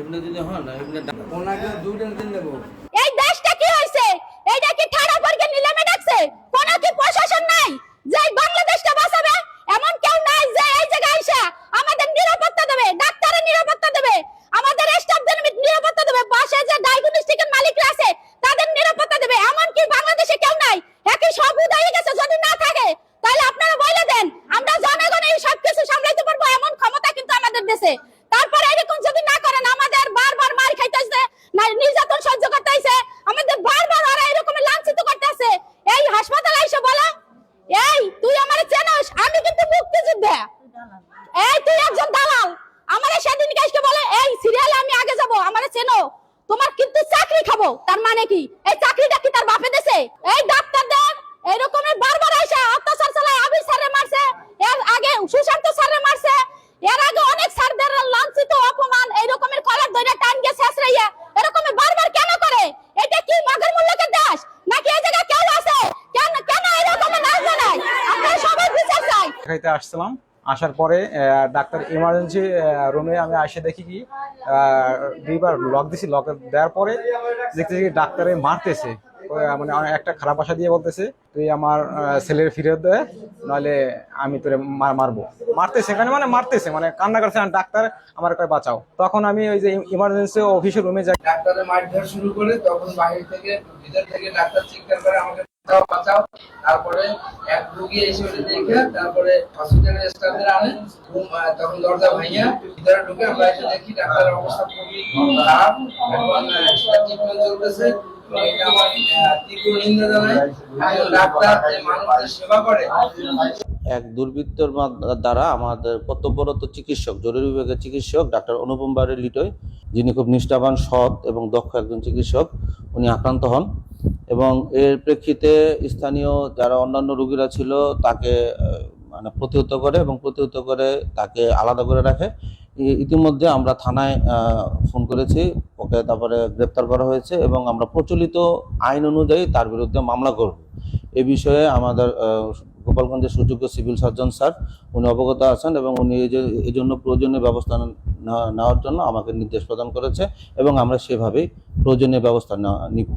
এমনি দিলে হয় না এমনি ওনাকে দুইটা দিন দেবো। এই দেশটা কি হয়েছে এইটা কি ঠাড়া পড়কে নিলামে ডাকছে? কোনো কি প্রশাসন নাই? যে বাংলাদেশটা বাঁচাবে এমন কেউ নাই যে এই জায়গায় আইসা আমাদের নিরাপত্তা দেবে ডাক্তারের নিরাপত্তা দেবে আমাদের স্টাফদের নিরাপত্তা দেবে পাশে যে ডায়াগনস্টিকের মালিকরা আছে তাদের নিরাপত্তা দেবে এমন কি বাংলাদেশে কেউ নাই? একই সব উদয় গেছে যদি না থাকে তাহলে আপনারা বলে দেন। আমরা জনগণ এই সব কিছু সামলাইতে পারব এমন ক্ষমতা কিন্তু আমাদের দেশে। তারপরে এরকম যদি না করেন আমাদের বারবার মার নির্যাতন সহ্য করতে হইছে আমাদের বারবার ওরা এরকম লাঞ্ছিত করতেছে এই হাসপাতালে এসে বলো। এই, তুই আমারে চেনস, আমি কিন্তু মুক্তিযোদ্ধা। এই, তুই একজন দালাল। আমারে সেদিন কাজকে বলে, এই সিরিয়ালে আমি আগে যাব, আমারে চেনো। তোমার কিন্তু চাকরি খাব। তার মানে কি? এই চাকরিটা কি তার বাপে দেশে? এই ডাক্তারদের এরকমের বারবার আইসা অত্যাচার চালায় আবির স্যারে মারছে এর আগে সুশান্ত স্যারে মারছে এর আগে অনেক স্যারদের লাঞ্ছিত অপমান এই রকমের কলার ধরে টান গিয়ে শেষ রাইয়া এরকমের বারবার কেন করে এটা কি মগের মূল্যকের দেশ নাকি এই জায়গায় কেউ আছে কেন কেন এরকমের না জানায় আমরা সবাই দেখাইতে আসছিলাম। আসার পরে ডাক্তার ইমার্জেন্সি রুমে আমি এসে দেখি কি দুইবার লক দিছি। লক দেওয়ার পরে দেখতেছি কি ডাক্তারে মারতেছে। মানে একটা খারাপ ভাষা দিয়ে বলতেছে, তুই আমার ছেলের ফিরত দে নইলে আমি তোরে মার মারবো। মারতেছে এখানে মানে মারতেছে মানে কান্না করছে ডাক্তার, আমার কয় বাঁচাও। তখন আমি ওই যে ইমার্জেন্সি অফিসের রুমে যাই। ডাক্তারের মার ধরা শুরু করে তখন বাইরে থেকে, ভিতর থেকে ডাক্তার চিৎকার করে আমাকে তারপরে এক রুগী এসে দেখে তারপরে হসপিটালের আনে। তখন দরজা ভিতরে ঢুকে আমরা এসে দেখি ডাক্তারের অবস্থা খুবই খারাপ। এখন ট্রিটমেন্ট চলতেছে। এক দুর্বৃত্তর দ্বারা আমাদের কর্তব্যরত চিকিৎসক, জরুরি বিভাগের চিকিৎসক, ডাক্তার অনুপম বারে লিটয়, যিনি খুব নিষ্ঠাবান, সৎ এবং দক্ষ একজন চিকিৎসক, উনি আক্রান্ত হন। এবং এর প্রেক্ষিতে স্থানীয় যারা অন্যান্য রুগীরা ছিল, তাকে মানে প্রতিহত করে এবং প্রতিহত করে তাকে আলাদা করে রাখে। ইতিমধ্যে আমরা থানায় ফোন করেছি, ওকে তারপরে গ্রেপ্তার করা হয়েছে এবং আমরা প্রচলিত আইন অনুযায়ী তার বিরুদ্ধে মামলা করব। এ বিষয়ে আমাদের গোপালগঞ্জের সুযোগ্য সিভিল সার্জন স্যার, উনি অবগত আছেন এবং উনি এই জন্য প্রয়োজনীয় ব্যবস্থা নেওয়ার জন্য আমাকে নির্দেশ প্রদান করেছে এবং আমরা সেভাবেই প্রয়োজনীয় ব্যবস্থা নিব।